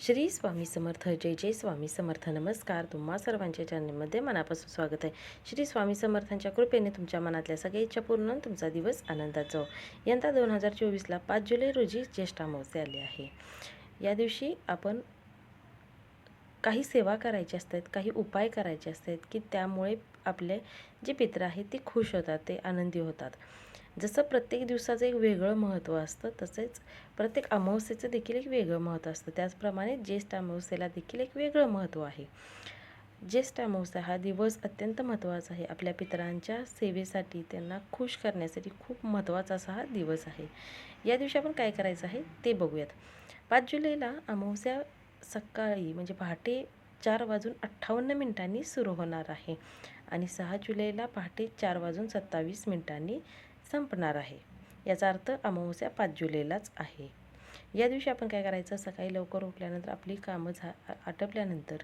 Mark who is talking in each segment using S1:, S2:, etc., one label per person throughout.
S1: श्री स्वामी समर्थ जय जय स्वामी समर्थ. नमस्कार तुम्हा सर्वांच्या चॅनलमध्ये मनापासून स्वागत आहे. श्री स्वामी समर्थांच्या कृपेने तुमच्या मनातल्या सगळ्या इच्छा पूर्ण तुमचा दिवस आनंदात हो. यंदा दोन हजार चोवीसला पाच जुलै रोजी ज्येष्ठ अमावस्या आले आहे. या दिवशी आपण काही सेवा करायची असतात काही उपाय करायचे असतात की त्यामुळे आपले जे पित्र आहेत ते खुश होतात ते आनंदी होतात. जसं प्रत्येक दिवसाचं एक वेगळं महत्त्व असतं तसेच प्रत्येक अमावस्येचं देखील एक वेगळं महत्त्व असतं. त्याचप्रमाणे ज्येष्ठ अमावस्येला देखील एक वेगळं महत्त्व आहे. ज्येष्ठ अमावस्या हा दिवस अत्यंत महत्त्वाचा आहे. आपल्या पितरांच्या सेवेसाठी त्यांना खुश करण्यासाठी खूप महत्त्वाचा असा हा दिवस आहे. या दिवशी आपण काय करायचं आहे ते बघूयात. पाच जुलैला अमावस्या सकाळी म्हणजे पहाटे चार वाजून अठ्ठावन्न मिनिटांनी सुरू होणार आहे आणि सहा जुलैला पहाटे चार वाजून सत्तावीस मिनिटांनी संपणार आहे. याचा अर्थ अमावस्या पाच जुलैलाच आहे. या दिवशी आपण काय करायचं? सकाळी लवकर उठल्यानंतर आपली कामं झा आटपल्यानंतर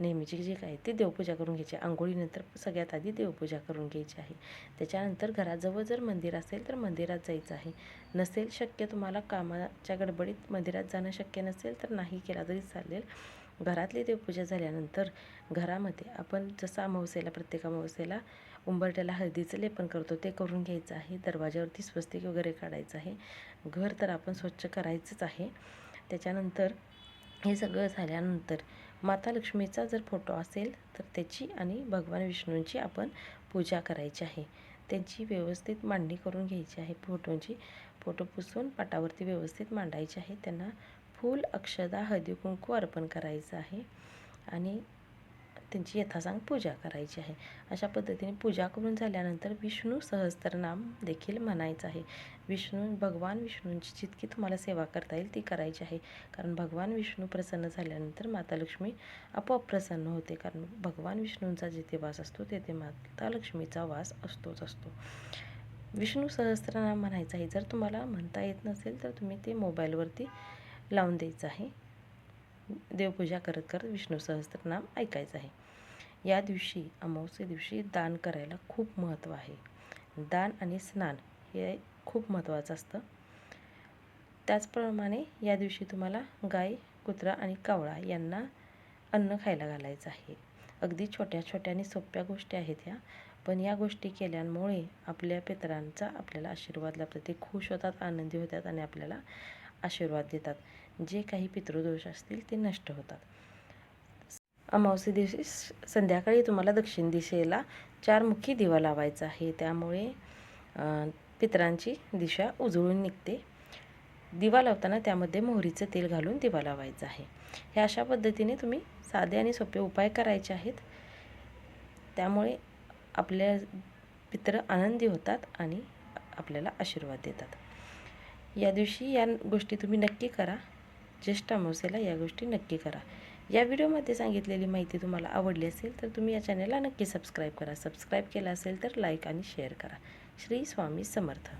S1: नेहमीची जी काय ती देवपूजा करून घ्यायची. आंघोळीनंतर सगळ्यात आधी देवपूजा करून घ्यायची आहे. त्याच्यानंतर घराजवळ जर मंदिर असेल तर मंदिरात जायचं आहे. नसेल शक्य तुम्हाला कामाच्या गडबडीत मंदिरात जाणं शक्य नसेल तर नाही केला तरी चालेल. घरातली देवपूजा झाल्यानंतर घरामध्ये आपण जसं अमावस्येला प्रत्येक अमावस्येला उंबरट्याला हळदीचं लेपन करतो ते करून घ्यायचं आहे. दरवाजावरती स्वस्तिक वगैरे काढायचं आहे. घर तर आपण स्वच्छ करायचंच आहे. त्याच्यानंतर हे सगळं झाल्यानंतर माता लक्ष्मीचा जर फोटो असेल तर त्याची आणि भगवान विष्णूंची आपण पूजा करायची आहे. त्यांची व्यवस्थित मांडणी करून घ्यायची आहे. फोटोंची फोटो पुसून पाटावरती व्यवस्थित मांडायची आहे. त्यांना फूल अक्षदा हळदी कुंकू अर्पण करायचं आहे आणि त्यांची यथासांग पूजा करायची आहे. अशा पद्धतीने पूजा करून झाल्यानंतर विष्णू सहस्त्रनाम देखील म्हणायचं आहे. विष्णू भगवान विष्णूंची जितकी तुम्हाला सेवा करता येईल ती करायची आहे. कारण भगवान विष्णू प्रसन्न झाल्यानंतर माता लक्ष्मी आपोआप प्रसन्न होते. कारण भगवान विष्णूंचा जिथे वास असतो तेथे माता लक्ष्मीचा वास असतोच असतो. विष्णू सहस्त्रनाम म्हणायचं आहे. जर तुम्हाला म्हणता येत नसेल तर तुम्ही ते मोबाईलवरती लावून द्यायचं आहे. देवपूजा करत करत विष्णू सहस्त्रनाम ऐकायचं आहे. या दिवशी अमावस्ये दिवशी दान करायला खूप महत्त्व आहे. दान आणि स्नान हे खूप महत्त्वाचं असतं. त्याचप्रमाणे या दिवशी तुम्हाला गाय कुत्रा आणि कावळा यांना अन्न खायला घालायचं आहे. अगदी छोट्या छोट्या आणि सोप्या गोष्टी आहेत ह्या पण या गोष्टी केल्यामुळे आपल्या पितरांचा आपल्याला आशीर्वाद लाभतात. ते खुश होतात आनंदी होतात आणि आपल्याला आशीर्वाद देतात. जे काही पितृदोष असतील ते नष्ट होतात. अमावस्ये दिवशी संध्याकाळी तुम्हाला दक्षिण दिशेला चारमुखी दिवा लावायचा आहे. त्यामुळे पितरांची दिशा उजळून निघते. दिवा लावताना त्यामध्ये मोहरीचं तेल घालून दिवा लावायचा आहे. हे अशा पद्धतीने तुम्ही साधे आणि सोपे उपाय करायचे आहेत. त्यामुळे आपल्या पित्र आनंदी होतात आणि आपल्याला आशीर्वाद देतात. या दिवशी या गोष्टी तुम्ही नक्की करा. ज्येष्ठ अमावस्येला या गोष्टी नक्की करा. या व्हिडिओमध्ये सांगितलेली माहिती तुम्हाला आवडली असेल तर तुम्ही या चॅनलला नक्की सबस्क्राईब करा. सबस्क्राईब केला असेल तर लाईक आणि शेअर करा. श्री स्वामी समर्थ.